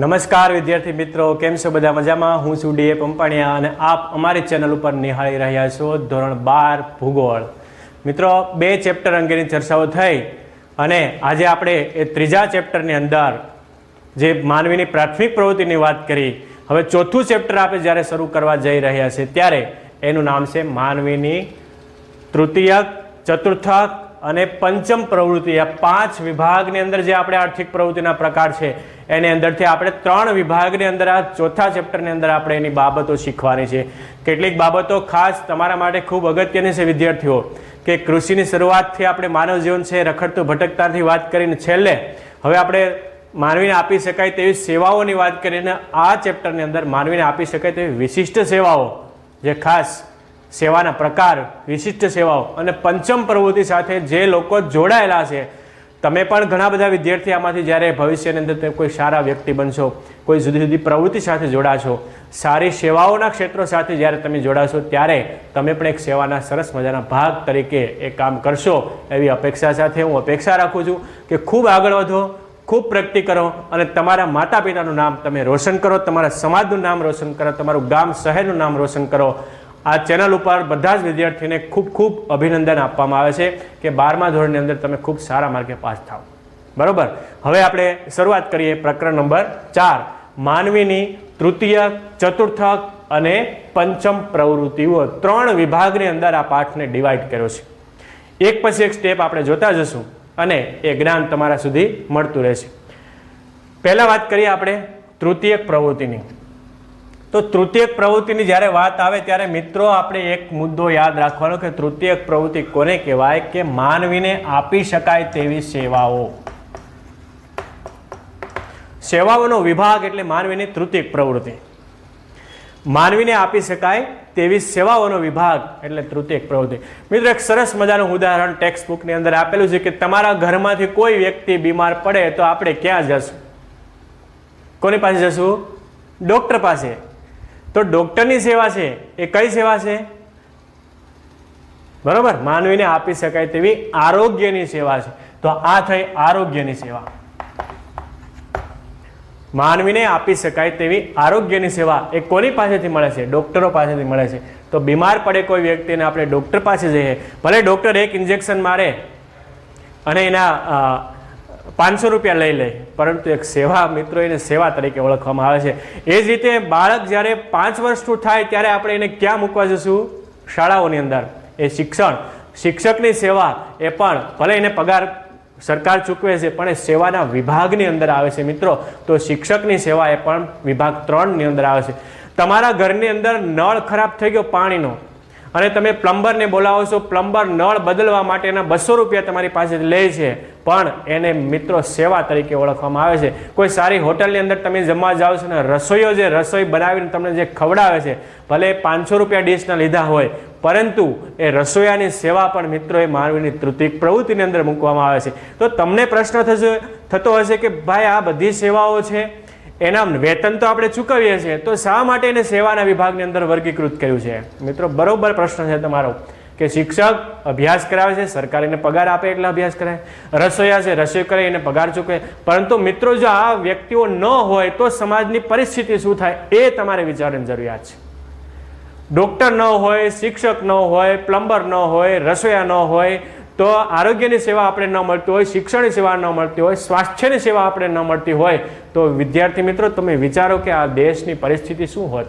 નમસ્કાર વિદ્યાર્થી મિત્રો, કેમ છો બધા મજામાં? હું છું ડીએ પંપાણિયા અને આપ અમારી ચેનલ ઉપર નિહાળી રહ્યા છો ધોરણ બાર ભૂગોળ. મિત્રો, બે ચેપ્ટર અંગેની ચર્ચાઓ થઈ અને આજે આપણે એ ત્રીજા ચેપ્ટરની અંદર જે માનવીની પ્રાથમિક પ્રવૃત્તિની વાત કરી, હવે ચોથું ચેપ્ટર આપણે જ્યારે શરૂ કરવા જઈ રહ્યા છે ત્યારે એનું નામ છે માનવીની તૃતીયક ચતુર્થક અને પંચમ પ્રવૃત્તિ, આ પાંચ વિભાગની અંદર જે આપણે આર્થિક પ્રવૃત્તિના પ્રકાર છે, એની અંદરથી આપણે ત્રણ વિભાગની અંદર આ ચોથા ચેપ્ટરની અંદર આપણે એની બાબતો શીખવાની છે. કેટલીક બાબતો ખાસ તમારા માટે ખૂબ અગત્યની છે, વિદ્યાર્થીઓ, કે કૃષિની શરૂઆતથી આપણે માનવ જીવન છે રખડતું ભટકતાથી વાત કરીને છેલ્લે, હવે આપણે માનવીને આપી શકાય તેવી સેવાઓની વાત કરીને આ ચેપ્ટરની અંદર માનવીને આપી શકાય તેવી વિશિષ્ટ સેવાઓ, જે ખાસ સેવાના પ્રકાર, વિશિષ્ટ સેવાઓ અને પંચમ પ્રવૃત્તિ સાથે જે લોકો જોડાયેલા છે, તમે પણ ઘણા બધા વિદ્યાર્થી આમાંથી જ્યારે ભવિષ્યની અંદર તમે કોઈ સારા વ્યક્તિ બનશો, કોઈ જુદી જુદી પ્રવૃત્તિ સાથે જોડાશો, સારી સેવાઓના ક્ષેત્રો સાથે જ્યારે તમે જોડાશો, ત્યારે તમે પણ એક સેવાના સરસ મજાના ભાગ તરીકે એ કામ કરશો. એવી અપેક્ષા સાથે હું અપેક્ષા રાખું છું કે ખૂબ આગળ વધો, ખૂબ પ્રગતિ કરો અને તમારા માતા પિતાનું નામ તમે રોશન કરો, તમારા સમાજનું નામ રોશન કરો, તમારું ગામ, શહેરનું નામ રોશન કરો. આ ચેનલ ઉપર બધા જ વિદ્યાર્થીઓને ખૂબ ખૂબ અભિનંદન આપવામાં આવે છે કે બારમા ધોરણની અંદર તમે ખૂબ સારા માર્કે પાસ થાઓ બરોબર? હવે આપણે શરૂઆત કરીએ પ્રકરણ નંબર ચાર, માનવીની તૃતીય ચતુર્થક અને પંચમ પ્રવૃત્તિઓ. ત્રણ વિભાગની અંદર આ પાઠને ડિવાઈડ કર્યો છે. એક પછી એક સ્ટેપ આપણે જોતા જશું અને એ જ્ઞાન તમારા સુધી મળતું રહેશે. પહેલા વાત કરીએ આપણે તૃતીયક પ્રવૃત્તિની. તો તૃતીયક પ્રવૃત્તિની જ્યારે વાત આવે ત્યારે મિત્રો આપણે એક મુદ્દો યાદ રાખવાનો કે તૃતીયક પ્રવૃત્તિ કોને કહેવાય કે માનવીને આપી શકાય તેવી સેવાઓ? સેવાઓનો વિભાગ એટલે માનવીની તૃતીયક પ્રવૃત્તિ. માનવીને આપી શકાય તેવી સેવાઓનો વિભાગ એટલે તૃતીયક પ્રવૃત્તિ. મિત્રો, એક સરસ મજાનું ઉદાહરણ ટેક્સ્ટ બુકની અંદર આપેલું છે કે તમારા ઘરમાંથી કોઈ વ્યક્તિ બીમાર પડે તો આપણે ક્યાં જશું? કોની પાસે જશું? ડૉક્ટર પાસે. તો ડૉક્ટરની સેવા છે, એ કઈ સેવા છે? બરોબર? માનવીને આપી શકાય તેવી આરોગ્યની સેવા છે. તો આ થઈ આરોગ્યની સેવા. માનવીને આપી શકાય તેવી આરોગ્યની સેવા એ કોની પાસેથી મળે છે? ડૉક્ટરો પાસેથી મળે છે. તો બીમાર પડે કોઈ વ્યક્તિને આપણે ડૉક્ટર પાસે જઈએ. ભલે ડૉક્ટર એક ઇન્જેક્શન મારે અને એના પાંચસો રૂપિયા લઈ લે. પરંતુ એક સેવા મિત્રો એને સેવા તરીકે ઓળખવામાં આવે છે. એ જ રીતે બાળક જ્યારે પાંચ વર્ષનું થાય ત્યારે આપણે એને ક્યાં મૂકવા જશું શાળાઓની અંદર. એ શિક્ષણ. શિક્ષકની સેવા એ પણ ભલે એને પગાર સરકાર ચૂકવે છે, પણ એ સેવાના વિભાગની અંદર આવે છે મિત્રો. તો શિક્ષકની સેવા એ પણ વિભાગ ત્રણની અંદર આવે છે. તમારા ઘરની અંદર નળ ખરાબ થઈ ગયો પાણીનો. અને તમે પ્લમ્બરને બોલાવો છો, પ્લમ્બર નળ બદલવા માટેના બસો રૂપિયા તમારી પાસે લે છે. પણ એને મિત્રો સેવા તરીકે ઓળખવામાં આવે છે. કોઈ સારી હોટલની અંદર તમે જમવા જાઓ છો ને રસોઈઓ જે રસોઈ બનાવીને તમને જે ખવડાવે છે, ભલે પાંચસો રૂપિયા ડીશના લીધા હોય, પરંતુ એ રસોઈયાની સેવા પણ મિત્રો એ માનવીની તૃતિક પ્રવૃત્તિની અંદર મૂકવામાં આવે છે. તો તમને પ્રશ્ન થશે થતો હશે કે ભાઈ આ બધી સેવાઓ છે? એના વેતન તો આપણે ચૂકવીએ છીએ. તો શા માટે એને સેવાના વિભાગની અંદર વર્ગીકૃત કર્યું છે? મિત્રો, બરોબર પ્રશ્ન છે તમારો કે શિક્ષક અભ્યાસ કરાવે છે, સરકાર એને પગાર આપે એટલે અભ્યાસ કરાય રસોઈયા છે, રસોઈ કરે, એને પગાર ચૂકવે. પરંતુ મિત્રો, જો આ વ્યક્તિઓ ન હોય તો સમાજની પરિસ્થિતિ શું થાય એ તમારે વિચારવાની જરૂરિયાત છે. ડૉક્ટર ન હોય, શિક્ષક ન હોય, પ્લમ્બર ન હોય, રસોઈયા ન હોય તો આરોગ્યની સેવા આપણે ન મળતી હોય, શિક્ષણની સેવા ન મળતી હોય, સ્વાસ્થ્યની સેવા આપણે ન મળતી હોય, તો વિદ્યાર્થી મિત્રો, તમે વિચારો કે આ દેશની પરિસ્થિતિ શું હોત?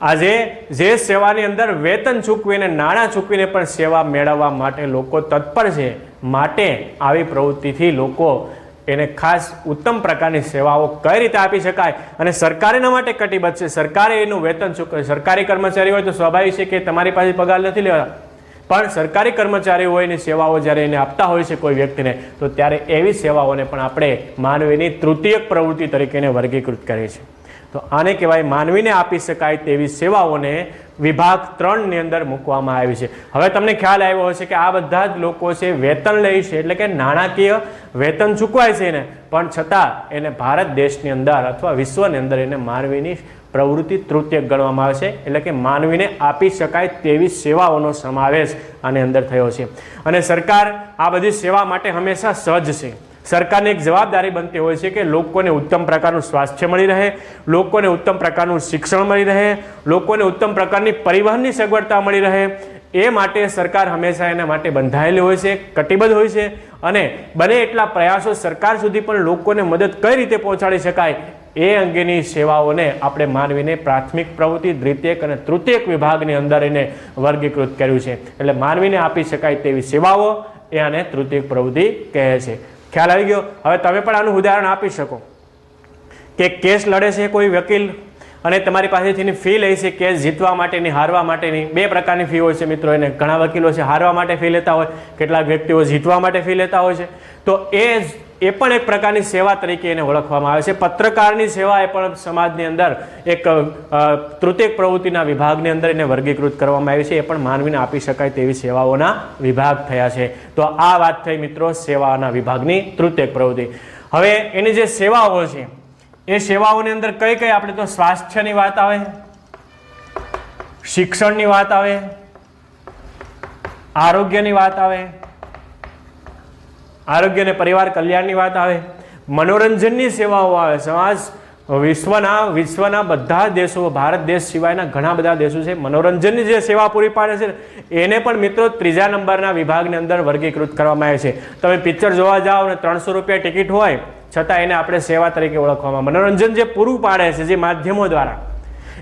આજે જે સેવાની અંદર વેતન ચૂકવીને, નાણાં ચૂકવીને પણ સેવા મેળવવા માટે લોકો તત્પર છે, માટે આવી પ્રવૃત્તિથી લોકો એને ખાસ ઉત્તમ પ્રકારની સેવાઓ કઈ રીતે આપી શકાય અને સરકાર એના માટે કટિબદ્ધ છે? સરકારે એનું વેતન ચૂકવે, સરકારી કર્મચારી હોય તો સ્વાભાવિક છે કે તમારી પાસે પગાર નથી લેવા પણ સરકારી કર્મચારીઓ એની સેવાઓ જ્યારે એને આપતા હોય છે કોઈ વ્યક્તિને, તો ત્યારે એવી સેવાઓને પણ આપણે માનવીની તૃતીયક પ્રવૃત્તિ તરીકે એને વર્ગીકૃત કરીએ છીએ. તો આને કહેવાય માનવીને આપી શકાય તેવી સેવાઓને વિભાગ ત્રણની અંદર મૂકવામાં આવી છે. હવે તમને ખ્યાલ આવ્યો હશે કે આ બધા જ લોકો છે વેતન લે છે, એટલે કે નાણાકીય વેતન ચૂકવાય છે એને. પણ છતાં એને ભારત દેશની અંદર અથવા વિશ્વની અંદર એને માનવીની પ્રવૃત્તિ તૃતીય ગણવામાં આવે છે એટલે કે માનવીને આપી શકાય તેવી સેવાઓનો સમાવેશ આની અંદર થયો છે. અને સરકાર આ બધી સેવા માટે હંમેશા સજ્જ છે. સરકારની એક જવાબદારી બનતી હોય છે કે લોકોને ઉત્તમ પ્રકારનું સ્વાસ્થ્ય મળી રહે, લોકોને ઉત્તમ પ્રકારનું શિક્ષણ મળી રહે, લોકોને ઉત્તમ પ્રકારની પરિવહનની સગવડતા મળી રહે. એ માટે સરકાર હંમેશા એના માટે બંધાયેલી હોય છે, કટિબદ્ધ હોય છે અને બને એટલા પ્રયાસો સરકાર સુધી પણ લોકોને મદદ કઈ રીતે પહોંચાડી શકાય એ અંગેની સેવાઓને આપણે માનવીને પ્રાથમિક પ્રવૃત્તિ, દ્વિતીયક અને તૃતીયક વિભાગની અંદર એને વર્ગીકૃત કર્યું છે. એટલે માનવીને આપી શકાય તેવી સેવાઓ એ આને તૃતીયક પ્રવૃત્તિ કહે છે. ખ્યાલ આવી ગયો? હવે તમે પણ આનું ઉદાહરણ આપી શકો. કે કેસ લડે છે કોઈ વકીલ અને તમારી પાસેથી ફી લે છે, કેસ જીતવા માટેની, હારવા માટેની. બે પ્રકારની ફી હોય છે મિત્રો એને. ઘણા વકીલો છે, હારવા માટે ફી લેતા હોય. કેટલાક વ્યક્તિઓ જીતવા માટે ફી લેતા હોય છે. તો એ એ પણ એક પ્રકારની સેવા તરીકે એને ઓળખવામાં આવે છે. પત્રકારની સેવા એ પણ સમાજની અંદર એક તૃતીય પ્રવૃત્તિના વિભાગની અંદર એને વર્ગીકૃત કરવામાં આવી છે. એ પણ માનવીને આપી શકાય તેવી સેવાઓના વિભાગ થયા છે. તો આ વાત થઈ મિત્રો સેવાના વિભાગની તૃતીય પ્રવૃત્તિ. હવે એની જે સેવાઓ છે, એ સેવાઓની અંદર કઈ કઈ આપણે તો સ્વાસ્થ્યની વાત આવે, શિક્ષણની વાત આવે, આરોગ્યની વાત આવે આરોગ્ય અને પરિવાર કલ્યાણની વાત આવે, મનોરંજનની સેવાઓ આવે, સમાજ, વિશ્વના વિશ્વના બધા દેશો, ભારત દેશ સિવાયના ઘણા બધા દેશો છે, મનોરંજનની જે સેવા પૂરી પાડે છે, એને પણ મિત્રો ત્રીજા નંબરના વિભાગની અંદર વર્ગીકૃત કરવામાં આવે છે. તમે પિક્ચર જોવા જાઓ અને ત્રણસો રૂપિયા ટિકિટ હોય, છતાં એને આપણે સેવા તરીકે ઓળખવામાં મનોરંજન જે પૂરું પાડે છે, જે માધ્યમો દ્વારા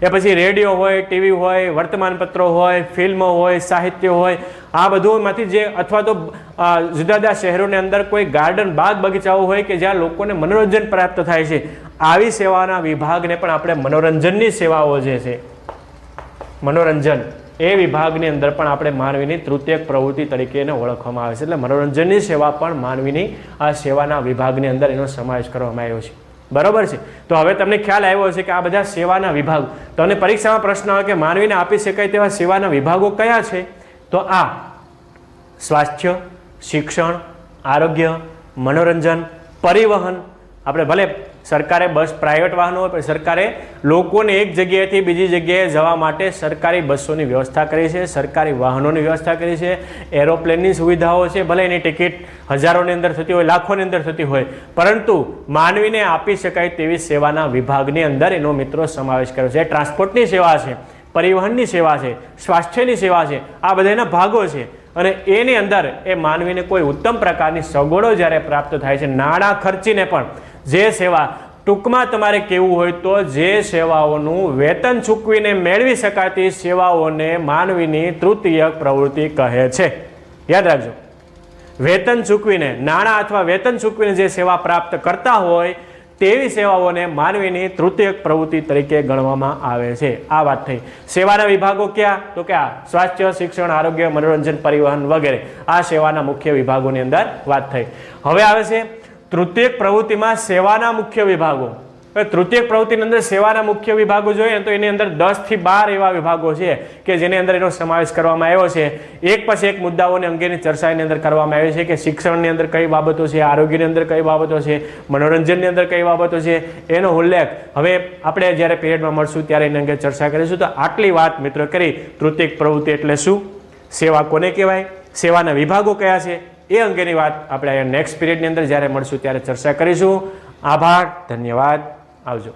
એ પછી રેડિયો હોય, ટીવી હોય, વર્તમાનપત્રો હોય, ફિલ્મો હોય, સાહિત્ય હોય, આ બધુંમાંથી જે અથવા તો જુદા જુદા શહેરોની અંદર કોઈ ગાર્ડન બાગ બગીચાઓ હોય કે જ્યાં લોકોને મનોરંજન પ્રાપ્ત થાય છે, આવી સેવાના વિભાગને પણ આપણે મનોરંજનની સેવાઓ જે છે, મનોરંજન, એ વિભાગની અંદર પણ આપણે માનવીની તૃતીયક પ્રવૃત્તિ તરીકે એને ઓળખવામાં આવે છે. એટલે મનોરંજનની સેવા પણ માનવીની આ સેવાના વિભાગની અંદર એનો સમાવેશ કરવામાં આવ્યો છે. બરોબર છે? તો હવે તમને ખ્યાલ આવ્યો હશે કે આ બધા સેવાના વિભાગ તમને પરીક્ષામાં પ્રશ્ન આવે કે માનવીને આપી શકાય તેવા સેવાના વિભાગો કયા છે? તો આ સ્વાસ્થ્ય, શિક્ષણ, આરોગ્ય, મનોરંજન, પરિવહન. આપણે ભલે સરકારે બસ પ્રાઇવેટ વાહનો સરકારે લોકોને એક જગ્યાએથી બીજી જગ્યાએ જવા માટે સરકારી બસોની વ્યવસ્થા કરી છે, સરકારી વાહનોની વ્યવસ્થા કરી છે એરોપ્લેનની સુવિધાઓ છે, ભલે એની ટિકિટ હજારોની અંદર થતી હોય, લાખોની અંદર થતી હોય, પરંતુ માનવીને આપી શકાય તેવી સેવાના વિભાગની અંદર એનો મિત્રો સમાવેશ કર્યો છે. ટ્રાન્સપોર્ટની સેવા છે, પરિવહનની સેવા છે, સ્વાસ્થ્યની સેવા છે, આ બધાના ભાગો છે. અને એની અંદર એ માનવીને કોઈ ઉત્તમ પ્રકારની સગવડો જ્યારે પ્રાપ્ત થાય છે, નાણાં ખર્ચીને પણ જે સેવા ટૂંકમાં તમારે કેવું હોય તો જે સેવાઓનું વેતન ચૂકવીને મેળવી શકાતી સેવાઓને માનવીની તૃતીયક પ્રવૃત્તિ કહે છે. યાદ રાખજો. વેતન ચૂકવીને, નાણાં અથવા વેતન ચૂકવીને જે સેવા પ્રાપ્ત કરતા હોય, તેવી સેવાઓને માનવીની તૃતીયક પ્રવૃત્તિ તરીકે ગણવામાં આવે છે. આ વાત થઈ. સેવાના વિભાગો ક્યાં? તો કે આ સ્વાસ્થ્ય, શિક્ષણ, આરોગ્ય, મનોરંજન, પરિવહન વગેરે. આ સેવાના મુખ્ય વિભાગોની અંદર વાત થઈ. હવે આવે છે તૃતીયક પ્રવૃત્તિમાં સેવાના મુખ્ય વિભાગો. હવે તૃતીયક પ્રવૃત્તિની અંદર સેવાના મુખ્ય વિભાગો જોઈએ તો એની અંદર દસથી બાર એવા વિભાગો છે કે જેની અંદર એનો સમાવેશ કરવામાં આવ્યો છે. એક પછી એક મુદ્દાઓની અંગેની ચર્ચા એની અંદર કરવામાં આવી છે કે શિક્ષણની અંદર કઈ બાબતો છે, આરોગ્યની અંદર કઈ બાબતો છે, મનોરંજનની અંદર કઈ બાબતો છે, એનો ઉલ્લેખ હવે આપણે જ્યારે પીરિયડમાં મળશું ત્યારે એની અંગે ચર્ચા કરીશું. તો આટલી વાત મિત્રો કરી. તૃતીય પ્રવૃત્તિ એટલે શું? સેવા કોને કહેવાય? સેવાના વિભાગો કયા છે? એ અંગેની વાત આપણે નેક્સ્ટ પીરિયડની અંદર જ્યારે મળશું ત્યારે ચર્ચા કરીશું. આભાર, ધન્યવાદ. આવજો.